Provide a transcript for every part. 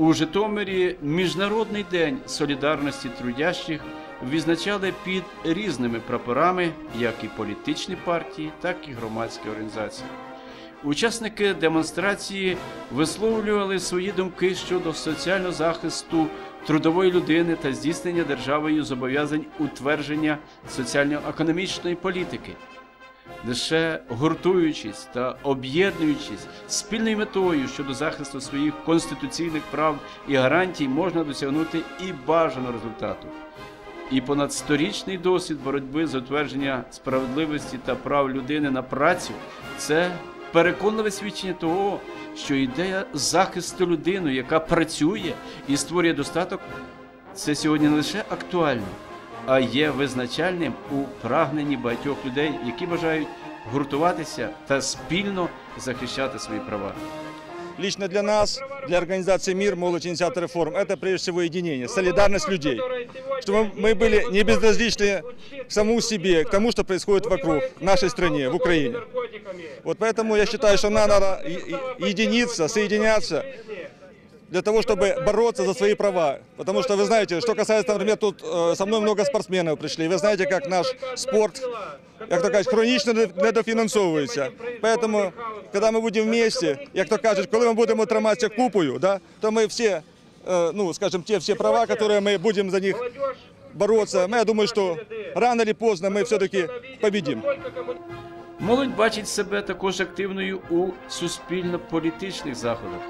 У Житомирі Міжнародний день солідарності трудящих відзначали під різними прапорами, як і політичні партії, так і громадські організації. Учасники демонстрації висловлювали свої думки щодо соціального захисту трудової людини та здійснення державою зобов'язань утвердження соціально-економічної політики. Лише гуртуючись та об'єднуючись спільною метою щодо захисту своїх конституційних прав і гарантій, можна досягнути і бажаного результату. І понад сторічний досвід боротьби за утвердження справедливості та прав людини на працю це переконливе свідчення того, що ідея захисту людини, яка працює і створює достаток, це сьогодні не лише актуально, а є визначальним у прагненні багатьох людей, які бажають гуртуватися та спільно захищати свої права. Лично для нас, для организации «Мир», молодь, инициатор реформ, это прежде всего единение, солидарность людей. Чтобы мы были не безразличны к самому себе, к тому, что происходит вокруг, в нашей стране, в Украине. Вот поэтому я считаю, что нам надо е- е- единиться, соединяться для того, чтобы бороться за свои права. Потому что вы знаете, что касается, например, тут э, со мной много спортсменов пришли. Вы знаете, как наш спорт, як то кажуть, хронічно недофінансовується. Поэтому, коли ми будемо вместе, як то кажуть, коли ми будемо триматися купою, да, то ми всі, е, ну, скажем, ті всі права, які ми будемо за них бороться, я думаю, що рано чи поздно ми все-таки победим. Молодь бачить себе також активною у суспільно-політичних заходах.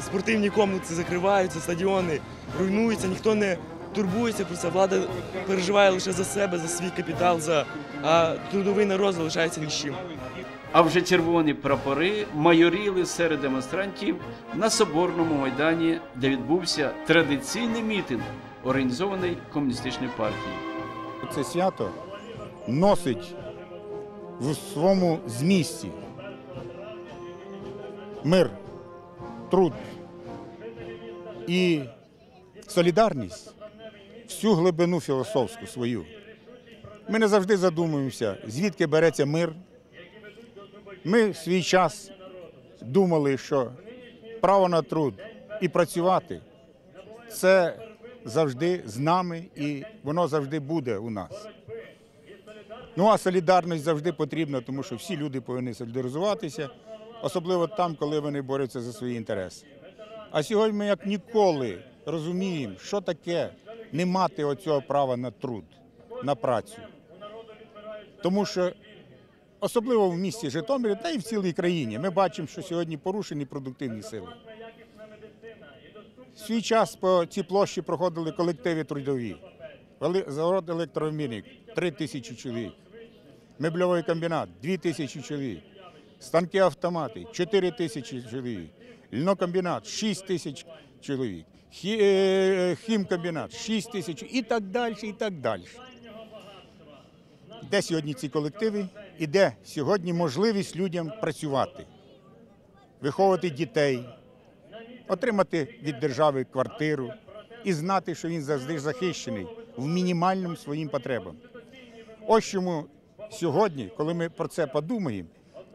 Спортивні комплекси закриваються, стадіони руйнуються, ніхто не турбується про це. Влада переживає лише за себе, за свій капітал, за а трудовий народ залишається ні з чим. А вже червоні прапори майоріли серед демонстрантів на соборному майдані, де відбувся традиційний мітинг, організований комуністичною партією. Це свято носить в своєму змісті мир, труд і солідарність, всю глибину філософську свою. Ми не завжди задумуємося, звідки береться мир. Ми в свій час думали, що право на труд і працювати це завжди з нами і воно завжди буде у нас. Ну а солідарність завжди потрібна, тому що всі люди повинні солідаризуватися, особливо там, коли вони борються за свої інтереси. А сьогодні ми як ніколи розуміємо, що таке не мати оцього права на труд, на працю. Тому що особливо в місті Житомирі та і в цілій країні ми бачимо, що сьогодні порушені продуктивні сили. Свій час по цій площі проходили колективи трудові. Завод електромірник 3 тисячі чоловік. Мебльовий комбінат 2 тисячі чоловік. Станки автомати 4 тисячі чоловік. Льнокомбінат 6 тисяч чоловік. Хі- е, Хімкомбінат 6 тисяч і так далі, і так далі. Де сьогодні ці колективи і де сьогодні можливість людям працювати, виховувати дітей, отримати від держави квартиру і знати, що він завжди захищений в мінімальному своїм потребам. Ось чому сьогодні, коли ми про це подумаємо,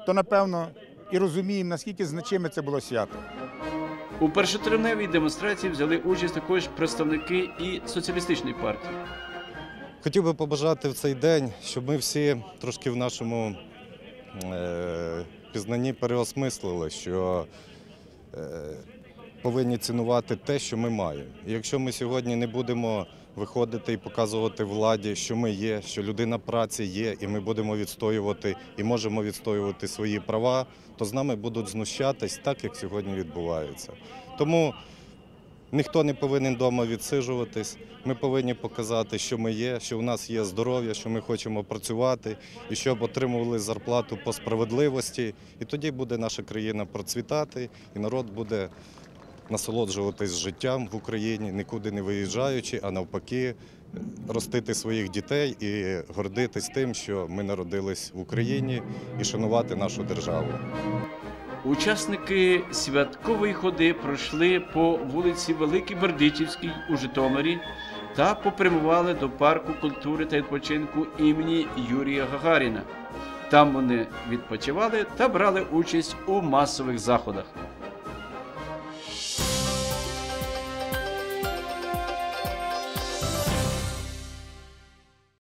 то напевно і розуміємо, наскільки значиме це було свято. У першотравневій демонстрації взяли участь також представники і соціалістичної партії. Хотів би побажати в цей день, щоб ми всі трошки в нашому е, пізнанні переосмислили, що е, повинні цінувати те, що ми маємо. І якщо ми сьогодні не будемо виходити і показувати владі, що ми є, що людина праці є, і ми будемо відстоювати і можемо відстоювати свої права, то з нами будуть знущатись так, як сьогодні відбувається. Тому Ніхто не повинен вдома відсиджуватись. Ми повинні показати, що ми є, що в нас є здоров'я, що ми хочемо працювати і щоб отримували зарплату по справедливості. І тоді буде наша країна процвітати, і народ буде насолоджуватись життям в Україні, нікуди не виїжджаючи, а навпаки, ростити своїх дітей і гордитись тим, що ми народились в Україні, і шанувати нашу державу. Учасники святкової ходи пройшли по вулиці Великій Бердичівській у Житомирі та попрямували до парку культури та відпочинку імені Юрія Гагаріна. Там вони відпочивали та брали участь у масових заходах.